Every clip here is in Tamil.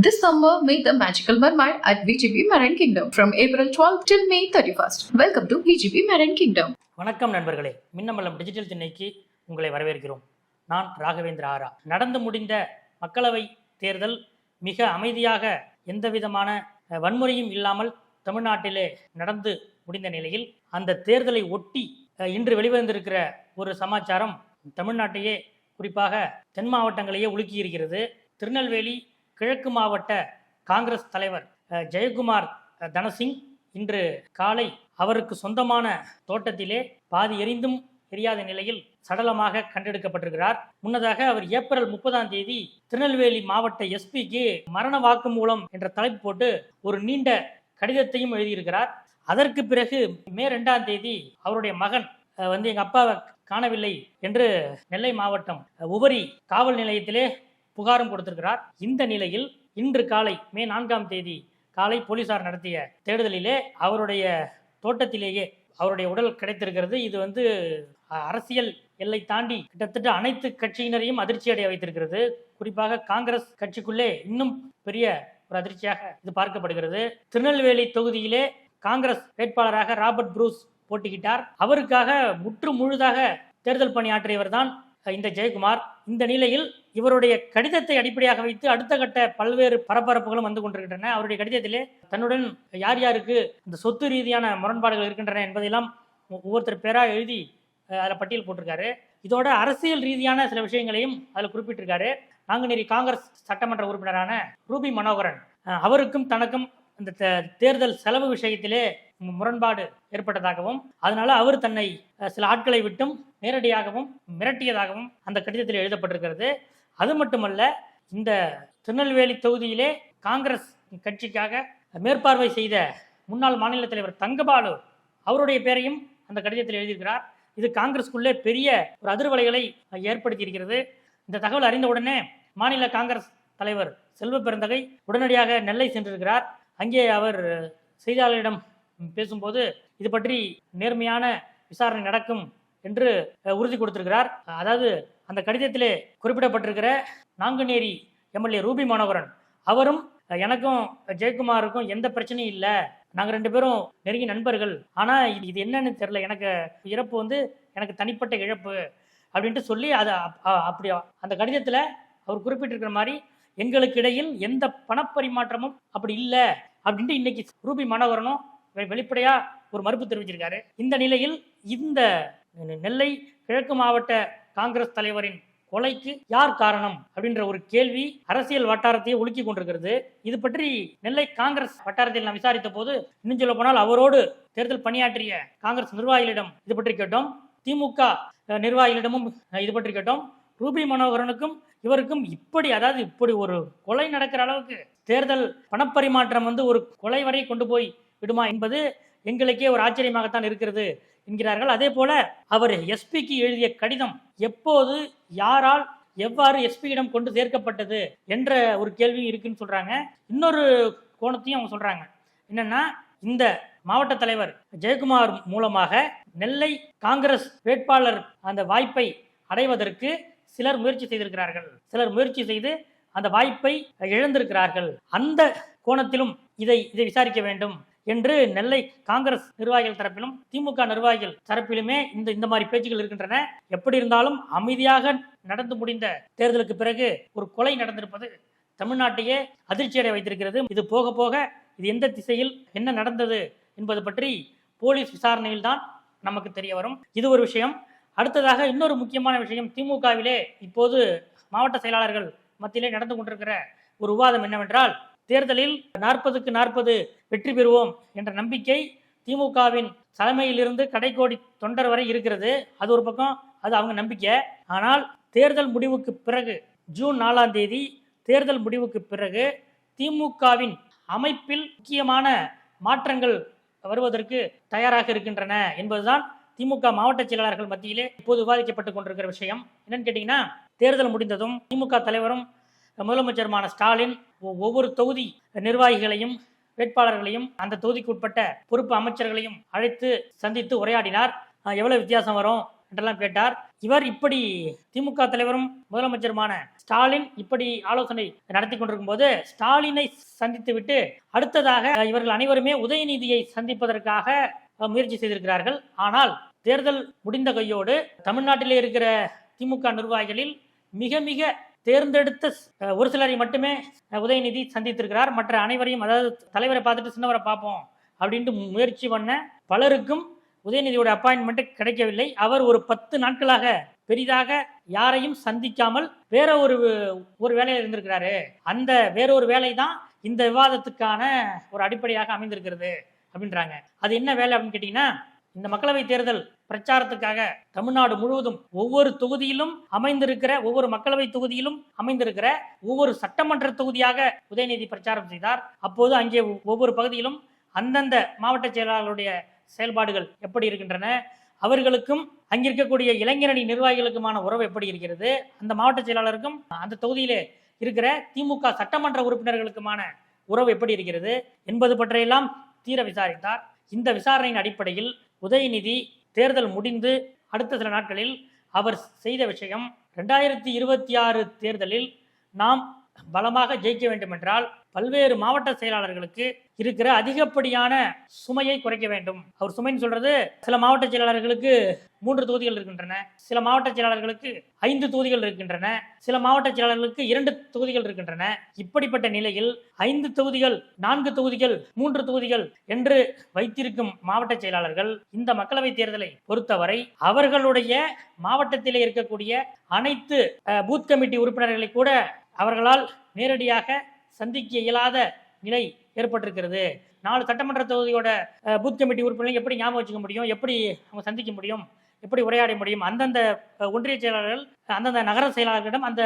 This summer, meet the magical mermaid at VGP Marine Kingdom from April 12 till May 31st. Welcome to VGP Marine Kingdom. வணக்கம் நண்பர்களே மின்னமலம் டிஜிட்டல் திண்ணைக்கு உங்களை வரவேற்கிறோம் நான் ராகவேந்திர ஆரா நடந்து முடிந்த மக்களவை தேர்தல் மிக அமைதியாக எந்த விதமான வன்முறையும் இல்லாமல் தமிழ்நாட்டிலே நடந்து முடிந்த நிலையில் அந்த தேர்தலை ஒட்டி இன்று வெளிவந்திருக்கிற ஒரு சமாச்சாரம் தமிழ்நாட்டையே குறிப்பாக தென் மாவட்டங்களையே உலுக்கி இருக்கிறது திருநெல்வேலி கிழக்கு மாவட்ட காங்கிரஸ் தலைவர் ஜெயக்குமார் தனசிங் இன்று காலை அவருக்கு சொந்தமான தோட்டத்திலே பாதி எரிந்தும் தெரியாத நிலையில் சடலமாக கண்டெடுக்கப்பட்டிருக்கிறார். முன்னதாக அவர் ஏப்ரல் முப்பதாம் தேதி திருநெல்வேலி மாவட்ட எஸ்பிக்கு மரண வாக்குமூலம் என்ற தலைப்பு போட்டு ஒரு நீண்ட கடிதத்தையும் எழுதியிருக்கிறார். அதற்கு பிறகு மே ரெண்டாம் தேதி அவருடைய மகன் வந்து எங்க அப்பாவை காணவில்லை என்று நெல்லை மாவட்டம் உபரி காவல் நிலையத்திலே புகாரும் கொடுத்திருக்கிறார். இந்த நிலையில் இன்று காலை மே நான்காம் தேதி காலை போலீசார் நடத்திய தேடுதலிலே அவருடைய தோட்டத்திலேயே அவருடைய உடல் கிடைத்திருக்கிறது. இது வந்து அரசியல் எல்லை தாண்டி கிட்டத்தட்ட அனைத்து கட்சியினரையும் அதிர்ச்சி அடைய வைத்திருக்கிறது. குறிப்பாக காங்கிரஸ் கட்சிக்குள்ளே இன்னும் பெரிய ஒரு அதிர்ச்சியாக இது பார்க்கப்படுகிறது. திருநெல்வேலி தொகுதியிலே காங்கிரஸ் வேட்பாளராக ராபர்ட் ப்ரூஸ் போட்டிக்கிட்டார் அவருக்காக முற்று முழுதாக தேர்தல் பணியாற்றியவர் தான் இந்த ஜெயக்குமார். இந்த நிலையில் இவருடைய கடிதத்தை அடிப்படையாக வைத்து அடுத்த கட்ட பல்வேறு பரபரப்புகளும் வந்து கொண்டிருக்கின்றன. அவருடைய கடிதத்திலே தன்னுடன் யார் யாருக்கு இந்த சொத்து ரீதியான முரண்பாடுகள் இருக்கின்றன என்பதையெல்லாம் ஒவ்வொருத்தர் பேராக எழுதி அதில் பட்டியல் போட்டிருக்காரு. இதோட அரசியல் ரீதியான சில விஷயங்களையும் அதில் குறிப்பிட்டிருக்காரு. நாங்குநேரி காங்கிரஸ் சட்டமன்ற உறுப்பினரான ரூபி மனோகரன் அவருக்கும் தனக்கும் இந்த தே- தேர்தல் செலவு விஷயத்திலே முரண்பாடு ஏற்பட்டதாகவும் அதனால அவர் தன்னை சில ஆட்களை விட்டும் நேரடியாகவும் மிரட்டியதாகவும் அந்த கடிதத்தில் எழுதப்பட்டிருக்கிறது. அது மட்டுமல்ல இந்த திருநெல்வேலி தொகுதியிலே காங்கிரஸ் கட்சிக்காக மேற்பார்வை செய்த முன்னாள் மாநில தலைவர் தங்கபாலு அவருடைய பேரையும் அந்த கடிதத்தில் எழுதியிருக்கிறார். இது காங்கிரஸ்க்குள்ளே பெரிய ஒரு அதிர்வலைகளை ஏற்படுத்தி இருக்கிறது இந்த தகவல் அறிந்தவுடனே மாநில காங்கிரஸ் தலைவர் செல்வ பெருந்தகை உடனடியாக நெல்லை சென்றிருக்கிறார். அங்கே அவர் செய்தியாளர்களிடம் பேசும்போது இது பற்றி நேர்மையான விசாரணை நடக்கும் என்று உறுதி கொடுத்திருக்கிறார். அதாவது அந்த கடிதத்திலே குறிப்பிடப்பட்டிருக்கிற நாங்குநேரி எம்எல்ஏ ரூபி மனோகரன் அவரும் எனக்கும் ஜெயக்குமாருக்கும் எந்த பிரச்சனையும் இல்லை. நாங்கள் ரெண்டு பேரும் நெருங்கிய நண்பர்கள். ஆனால் இது இது என்னன்னு தெரில எனக்கு இறப்பு வந்து எனக்கு தனிப்பட்ட இழப்பு அப்படின்ட்டு சொல்லி அதை அப்- அப்படி அந்த கடிதத்தில் அவர் குறிப்பிட்டிருக்கிற மாதிரி எங்களுக்கு இடையில் எந்த பணப்பரிமாற்றமும் அப்படி இல்லை அப்படின்ட்டு இன்னைக்கு ரூபி மனோகரனும் வெ- ஒரு மறுப்பு தெரிவிச்சிருக்காரு. இந்த நிலையில் இந்த நெல்லை கிழக்கு மாவட்ட காங்கிரஸ் தலைவரின் கொலைக்கு யார் காரணம் அப்படின்ற ஒரு கேள்வி அரசியல் வட்டாரத்தையே உலுக்கி கொண்டிருக்கிறது. இது பற்றி நெல்லை காங்கிரஸ் வட்டாரத்தில் நான் விசாரித்த போது இன்னும் சொல்ல போனால் அவரோடு தேர்தல் பணியாற்றிய காங்கிரஸ் நிர்வாகிகளிடம் இது பற்றி கேட்டோம். திமுக நிர்வாகிகளிடமும் இது பற்றி கேட்டோம். ரூபி மனோகரனுக்கும் இவருக்கும் இப்படி அதாவது இப்படி ஒரு கொலை நடக்கிற அளவுக்கு தேர்தல் பணப்பரிமாற்றம் வந்து ஒரு கொலை வரை கொண்டு போய் விடுமா என்பது எங்களுக்கே ஒரு ஆச்சரியமாகத்தான் இருக்கிறது. என்கிறார்கள். அதே போல அவர் எஸ்பிக்கு எழுதிய கடிதம் எப்போது யாரால் எவ்வாறு எஸ்பியிடம் கொண்டு சேர்க்கப்பட்டது என்ற ஒரு கேள்வியும் இருக்குன்னு சொல்றாங்க. இன்னொரு கோணத்தையும் அவங்க சொல்றாங்க. என்னன்னா இந்த மாவட்ட தலைவர் ஜெயக்குமார் மூலமாக நெல்லை காங்கிரஸ் வேட்பாளர் அந்த வாய்ப்பை அடைவதற்கு சிலர் முயற்சி செய்திருக்கிறார்கள். சிலர் முயற்சி செய்து அந்த வாய்ப்பை இழந்திருக்கிறார்கள். அந்த கோணத்திலும் இதை இதை விசாரிக்க வேண்டும். என்று நெல்லை காங்கிரஸ் நிர்வாகிகள் தரப்பிலும் திமுக நிர்வாகிகள் தரப்பிலுமே இந்த இந்த மாதிரி பேச்சுகள் இருக்கின்றன. எப்படி இருந்தாலும் அமைதியாக நடந்து முடிந்த தேர்தலுக்கு பிறகு ஒரு கொலை நடந்திருப்பது தமிழ்நாட்டையே அதிர்ச்சியடைய வைத்திருக்கிறது. இது போக போக இது எந்த திசையில் என்ன நடந்தது என்பது பற்றி போலீஸ் விசாரணையில் தான் நமக்கு தெரிய வரும். இது ஒரு விஷயம். அடுத்ததாக இன்னொரு முக்கியமான விஷயம். திமுகவிலே இப்போது மாவட்ட செயலாளர்கள் மத்தியிலே நடந்து கொண்டிருக்கிற ஒரு விவாதம் என்னவென்றால் தேர்தலில் நாற்பதுக்கு நாற்பது வெற்றி பெறுவோம் என்ற நம்பிக்கை திமுகவின் தலைமையிலிருந்து கடைக்கோடி தொண்டர் வரை இருக்கிறது. அது ஒரு பக்கம் அது அவங்க நம்பிக்கை. ஆனால் தேர்தல் முடிவுக்கு பிறகு ஜூன் நாலாம் தேதி தேர்தல் முடிவுக்கு பிறகு திமுகவின் அமைப்பில் முக்கியமான மாற்றங்கள் வருவதற்கு தயாராக இருக்கின்றன என்பதுதான் திமுக மாவட்ட செயலாளர்கள் மத்தியிலே இப்போது விவாதிக்கப்பட்டு கொண்டிருக்கிற விஷயம். என்னன்னு கேட்டீங்கன்னா தேர்தல் முடிந்ததும் திமுக தலைவரும் முதலமைச்சருமான ஸ்டாலின் ஒ- ஒவ்வொரு தொகுதி நிர்வாகிகளையும் வேட்பாளர்களையும் அந்த தொகுதிக்கு உட்பட்ட பொறுப்பு அமைச்சர்களையும் அழைத்து சந்தித்து உரையாடினார். எவ்வளவு வித்தியாசம் வரும் என்றெல்லாம் கேட்டார். இவர் இப்படி திமுக தலைவரும் முதலமைச்சருமான ஸ்டாலின் இப்படி ஆலோசனை நடத்தி கொண்டிருக்கும் போது ஸ்டாலினை சந்தித்து விட்டு அடுத்ததாக இவர்கள் அனைவருமே உதயநிதியை சந்திப்பதற்காக முயற்சி செய்திருக்கிறார்கள். ஆனால் தேர்தல் முடிந்த கையோடு தமிழ்நாட்டிலே இருக்கிற திமுக நிர்வாகிகளில் மிக மிக தேர்ந்தெடுத்த ஒரு சிலரை மட்டுமே உதயநிதி சந்தித்திருக்கிறார். மற்ற அனைவரையும் அதாவது தலைவரை பார்த்துட்டு சின்னவரை பார்ப்போம் அப்படின்ட்டு முயற்சி பண்ண பலருக்கும் உதயநிதியோட அப்பாயின்மெண்ட் கிடைக்கவில்லை. அவர் ஒரு பத்து நாட்களாக பெரிதாக யாரையும் சந்திக்காமல் வேற ஒரு ஒரு வேலையில் இருந்திருக்கிறாரு. அந்த வேற ஒரு வேலை தான் இந்த விவாதத்துக்கான ஒரு அடிப்படையாக அமைந்திருக்கிறது அப்படின்றாங்க. அது என்ன வேலை அப்படின்னு கேட்டீங்கன்னா இந்த மக்களவை தேர்தல் பிரச்சாரத்துக்காக தமிழ்நாடு முழுவதும் ஒவ்வொரு தொகுதியிலும் அமைந்திருக்கிற ஒவ்வொரு மக்களவை தொகுதியிலும் அமைந்திருக்கிற ஒவ்வொரு சட்டமன்ற தொகுதியாக உதயநிதி பிரச்சாரம் செய்தார். அப்போது அங்கே ஒவ்வொரு பகுதியிலும் அந்தந்த மாவட்ட செயலாளர்களுடைய செயல்பாடுகள் எப்படி இருக்கின்றன அவர்களுக்கும் அங்கிருக்கக்கூடிய இளைஞரணி நிர்வாகிகளுக்குமான உறவு எப்படி இருக்கிறது அந்த மாவட்ட செயலாளருக்கும் அந்த தொகுதியிலே இருக்கிற திமுக சட்டமன்ற உறுப்பினர்களுக்குமான உறவு எப்படி இருக்கிறது என்பது பற்றியெல்லாம் தீர விசாரித்தார். இந்த விசாரணையின் அடிப்படையில் உதயநிதி தேர்தல் முடிந்து அடுத்த சில நாட்களில் அவர் செய்த விஷயம் ரெண்டாயிரத்தி இருபத்தி ஆறு தேர்தலில் நாம் பலமாக ஜெயிக்க வேண்டுமென்றால் பல்வேறு மாவட்ட செயலாளர்களுக்கு இருக்கிற அதிகப்படியான சுமையை குறைக்க வேண்டும். அவர் சுமைன்னு சொல்றது சில மாவட்ட செயலாளர்களுக்கு மூன்று தொகுதிகள் இருக்கின்றன சில மாவட்ட செயலாளர்களுக்கு ஐந்து தொகுதிகள் இருக்கின்றன சில மாவட்ட செயலாளர்களுக்கு இரண்டு தொகுதிகள் இருக்கின்றன. இப்படிப்பட்ட நிலையில் ஐந்து தொகுதிகள் நான்கு தொகுதிகள் மூன்று தொகுதிகள் என்று வைத்திருக்கும் மாவட்ட செயலாளர்கள் இந்த மக்களவை தேர்தலை பொறுத்தவரை அவர்களுடைய மாவட்டத்திலே இருக்கக்கூடிய அனைத்து பூத் கமிட்டி உறுப்பினர்களை கூட அவர்களால் நேரடியாக சந்திக்க இயலாத நிலை ஏற்பட்டிருக்கிறது. நாலு சட்டமன்ற தொகுதியோட பூத் கமிட்டி உறுப்பினர்கள் எப்படி ஞாபகம் வச்சுக்க முடியும்? எப்படி அவங்க சந்திக்க முடியும்? எப்படி உரையாட முடியும்? அந்தந்த ஒன்றிய செயலாளர்கள் அந்தந்த நகர செயலாளர்களிடம் அந்த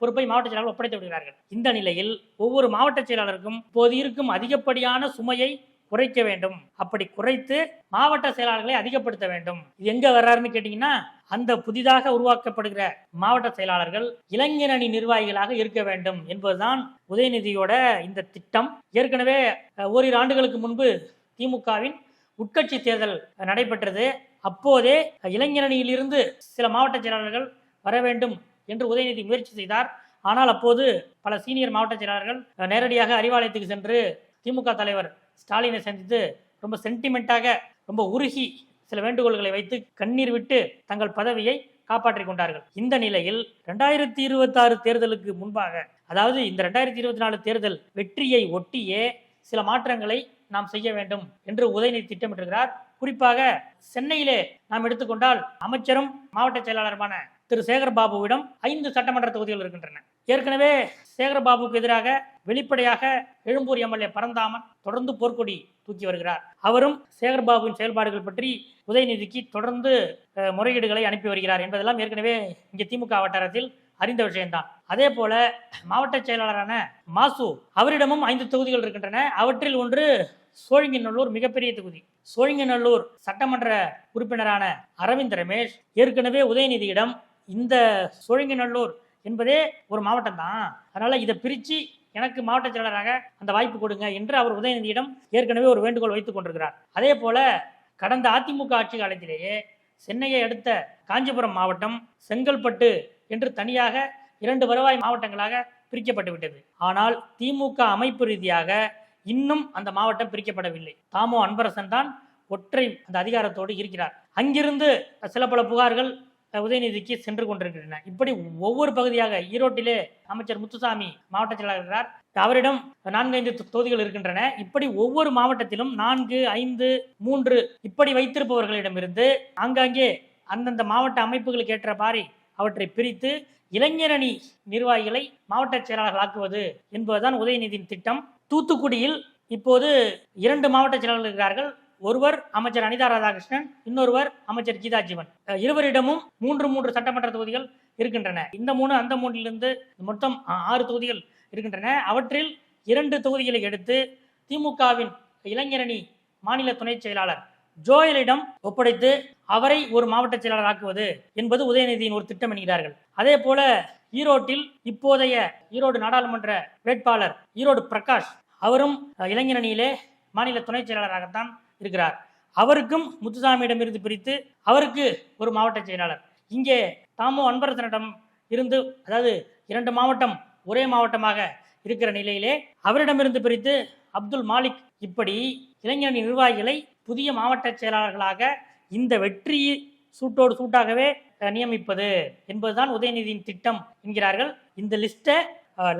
பொறுப்பை மாவட்ட செயலாளர்கள் ஒப்படைத்து விடுகிறார்கள். இந்த நிலையில் ஒவ்வொரு மாவட்ட செயலாளருக்கும் இப்போது இருக்கும் அதிகப்படியான சுமையை குறைக்க வேண்டும். அப்படி குறைத்து மாவட்ட செயலாளர்களை அதிகப்படுத்த வேண்டும். இது எங்க வர்றாருன்னு கேட்டீங்கன்னா அந்த புதிதாக உருவாக்கப்படுகிற மாவட்ட செயலாளர்கள் இளைஞரணி நிர்வாகிகளாக இருக்க வேண்டும் என்பதுதான் உதயநிதியோட இந்த திட்டம். ஏற்கனவே ஓரிரு ஆண்டுகளுக்கு முன்பு திமுகவின் உட்கட்சி தேர்தல் நடைபெற்றது. அப்போதே இளைஞரணியிலிருந்து சில மாவட்ட செயலாளர்கள் வர வேண்டும் என்று உதயநிதி முயற்சி செய்தார். ஆனால் அப்போது பல சீனியர் மாவட்ட செயலாளர்கள் நேரடியாக அறிவாலயத்துக்கு சென்று திமுக தலைவர் ஸ்டாலினை சந்தித்து ரொம்ப சென்டிமெண்ட்டாக ரொம்ப உருகி சில வேண்டுகோள்களை வைத்து கண்ணீர் விட்டு தங்கள் பதவியை காப்பாற்றிக் கொண்டார்கள். இந்த நிலையில் ரெண்டாயிரத்தி இருபத்தாறு தேர்தலுக்கு முன்பாக அதாவது இந்த ரெண்டாயிரத்தி இருபத்தி நாலு தேர்தல் வெற்றியை ஒட்டியே சில மாற்றங்களை நாம் செய்ய வேண்டும் என்று உதயநிதி திட்டமிட்டிருக்கிறார். குறிப்பாக சென்னையிலே நாம் எடுத்துக்கொண்டால் அமைச்சரும் மாவட்ட செயலாளருமான திரு சேகர்பாபுவிடம் ஐந்து சட்டமன்ற தொகுதிகள் இருக்கின்றன. ஏற்கனவே சேகர்பாபுக்கு எதிராக வெளிப்படையாக எழும்பூர் எம்எல்ஏ பரந்தாமன் தொடர்ந்து போர்க்கொடி தூக்கி வருகிறார். அவரும் சேகர்பாபுவின் செயல்பாடுகள் பற்றி உதயநிதிக்கு தொடர்ந்து முறையீடுகளை அனுப்பி வருகிறார் என்பதெல்லாம் ஏற்கனவே இங்கே திமுக வட்டாரத்தில் அறிந்த விஷயம்தான். அதே போல மாவட்ட செயலாளரான மாசு அவரிடமும் ஐந்து தொகுதிகள் இருக்கின்றன. அவற்றில் ஒன்று சோழிங்கநல்லூர் மிகப்பெரிய தொகுதி. சோழிங்கநல்லூர் சட்டமன்ற உறுப்பினரான அரவிந்த் ரமேஷ் ஏற்கனவே உதயநிதியிடம் இந்த சோழிங்கநல்லூர் என்பதே ஒரு மாவட்டம் தான். அதனால் இதை பிரித்து எனக்கு மாவட்ட செயலராக அந்த வாய்ப்பு கொடுங்க என்று அவர் உதயநிதியிடம் ஏற்கனவே ஒரு வேண்டுகோள் வைத்துக் கொண்டிருக்கிறார். அதே போல கடந்த அதிமுக ஆட்சி காலத்திலேயே சென்னையை அடுத்த காஞ்சிபுரம் மாவட்டம் செங்கல்பட்டு என்று தனியாக இரண்டு வருவாய் மாவட்டங்களாக பிரிக்கப்பட்டு விட்டது. ஆனால் திமுக அமைப்பு ரீதியாக இன்னும் அந்த மாவட்டம் பிரிக்கப்படவில்லை. தாமோ அன்பரசன் தான் ஒற்றை அந்த அதிகாரத்தோடு இருக்கிறார். அங்கிருந்து சில பல புகார்கள் உதயநிதிக்கு சென்று கொண்டிருக்கின்றன. இப்படி ஒவ்வொரு பகுதியாக ஈரோட்டிலே அமைச்சர் முத்துசாமி மாவட்ட செயலாளர் இருக்கிறார். அவரிடம் நான்கு ஐந்து தொகுதிகள் இருக்கின்றன. இப்படி ஒவ்வொரு மாவட்டத்திலும் நான்கு ஐந்து மூன்று இப்படி வைத்திருப்பவர்களிடமிருந்து ஆங்காங்கே அந்தந்த மாவட்ட அமைப்புகளுக்கு ஏற்ற பாரி அவற்றை பிரித்து இளைஞரணி நிர்வாகிகளை மாவட்ட செயலாளர்கள் ஆக்குவது என்பதுதான் உதயநிதியின் திட்டம். தூத்துக்குடியில் இப்போது இரண்டு மாவட்ட செயலாளர்கள் இருக்கிறார்கள். ஒருவர் அமைச்சர் அனிதா ராதாகிருஷ்ணன் இன்னொருவர் அமைச்சர் கீதா ஜீவன். இருவரிடமும் மூன்று மூன்று சட்டமன்ற தொகுதிகள் இருக்கின்றன. இந்த மூணு அந்த மூன்றிலிருந்து மொத்தம் ஆறு தொகுதிகள் இருக்கின்றன. அவற்றில் இரண்டு தொகுதிகளை எடுத்து திமுகவின் இளைஞரணி மாநில துணை செயலாளர் ஜோயலிடம் ஒப்படைத்து அவரை ஒரு மாவட்ட செயலாளர் ஆக்குவது என்பது உதயநிதியின் ஒரு திட்டம் என்கிறார்கள். அதே போல ஈரோட்டில் இப்போதைய ஈரோடு நாடாளுமன்ற வேட்பாளர் ஈரோடு பிரகாஷ் அவரும் அஹ், இளைஞரணியிலே மாநில துணை செயலாளராகத்தான் இருக்கிறார். அவருக்கும் முத்துசாமியிடமிருந்து பிரித்து அவருக்கு ஒரு மாவட்ட செயலாளர். இங்கே தாமோ அன்பரசனிடம் இருந்து அதாவது இரண்டு மாவட்டம் ஒரே மாவட்டமாக இருக்கிற நிலையிலே அவரிடமிருந்து பிரித்து அப்துல் மாலிக் இப்படி இளைஞரணி நிர்வாகிகளை புதிய மாவட்ட செயலாளர்களாக இந்த வெற்றி சூட்டோடு சூட்டாகவே நியமிப்பது என்பதுதான் உதயநிதியின் திட்டம் என்கிறார்கள். இந்த லிஸ்ட்டை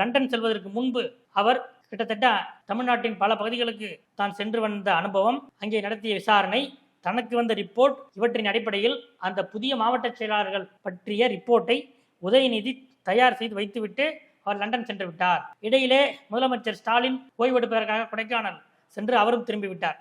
லண்டன் செல்வதற்கு முன்பு அவர் கிட்டத்தட்ட தமிழ்நாட்டின் பல பகுதிகளுக்கு தான் சென்று வந்த அனுபவம் அங்கே நடத்திய விசாரணை தனக்கு வந்த ரிப்போர்ட் இவற்றின் அடிப்படையில் அந்த புதிய மாவட்ட செயலாளர்கள் பற்றிய ரிப்போர்ட்டை உதயநிதி தயார் செய்து வைத்துவிட்டு அவர் லண்டன் சென்று விட்டார். இடையிலே முதலமைச்சர் ஸ்டாலின் ஓய்வெடுப்பதற்காக கொடைக்கானல் சென்று அவரும் திரும்பிவிட்டார்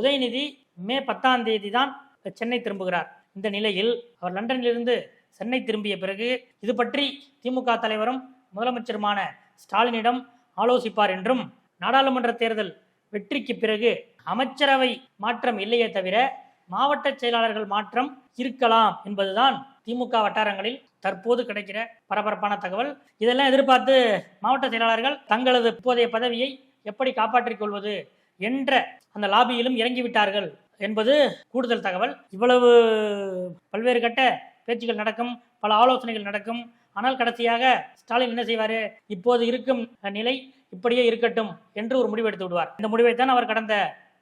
உதயநிதி மே பத்தாம் தேதி தான் சென்னை திரும்புகிறார். இந்த நிலையில் அவர் லண்டனிலிருந்து சென்னை திரும்பிய பிறகு இது பற்றி திமுக தலைவரும் முதலமைச்சருமான ஸ்டாலினிடம் ஆலோசிப்பார் என்றும் நாடாளுமன்ற தேர்தல் வெற்றிக்கு பிறகு அமைச்சரவை மாற்றம் இல்லையே தவிர மாவட்ட செயலாளர்கள் மாற்றம் இருக்கலாம் என்பதுதான் திமுக வட்டாரங்களில் தற்போது கிடைக்கிற பரபரப்பான தகவல். இதெல்லாம் எதிர்பார்த்து மாவட்ட செயலாளர்கள் தங்களது இப்போதைய பதவியை எப்படி காப்பாற்றிக் கொள்வது என்ற அந்த லாபியிலும் இறங்கிவிட்டார்கள். என்பது கூடுதல் தகவல். இவ்வளவு பல்வேறு கட்ட பேச்சுகள் நடக்கும் பல ஆலோசனைகள் நடக்கும். ஆனால் கடைசியாக ஸ்டாலின் என்ன செய்வார்? இப்போது இருக்கும் நிலை இப்படியே இருக்கட்டும் என்று ஒரு முடிவு எடுத்து விடுவார். இந்த முடிவைத்தான் அவர் கடந்த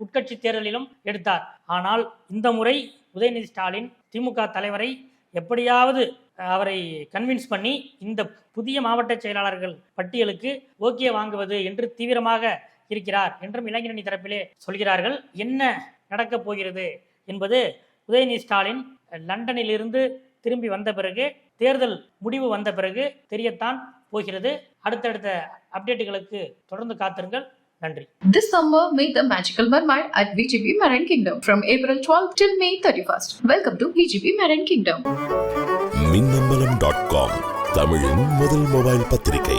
உட்கட்சி தேர்தலிலும் எடுத்தார். ஆனால் இந்த முறை உதயநிதி ஸ்டாலின் திமுக தலைவரை எப்படியாவது அவரை கன்வின்ஸ் பண்ணி இந்த புதிய மாவட்ட செயலாளர்கள் பட்டியலுக்கு ஓகே வாங்குவது என்று தீவிரமாக இருக்கிறார் என்றும் இளைஞரணி தரப்பிலே சொல்கிறார்கள். என்ன நடக்கப் போகிறது என்பது உதயநிதி ஸ்டாலின் லண்டனில் இருந்து திரும்பி வந்த பிறகு தேர்தல் முடிவு வந்த பிறகு தெரியத்தான் போகிறது அடுத்தடுத்த அப்டேட்டுகளுக்கு தொடர்ந்து காத்திருங்கள் நன்றி This summer, meet the magical mermaid at VGB Marine Kingdom from April 12 till May 31st. Welcome to VGB Marine Kingdom. Minnambalam dot com தமிழின் முதல் மொபைல் பத்திரிகை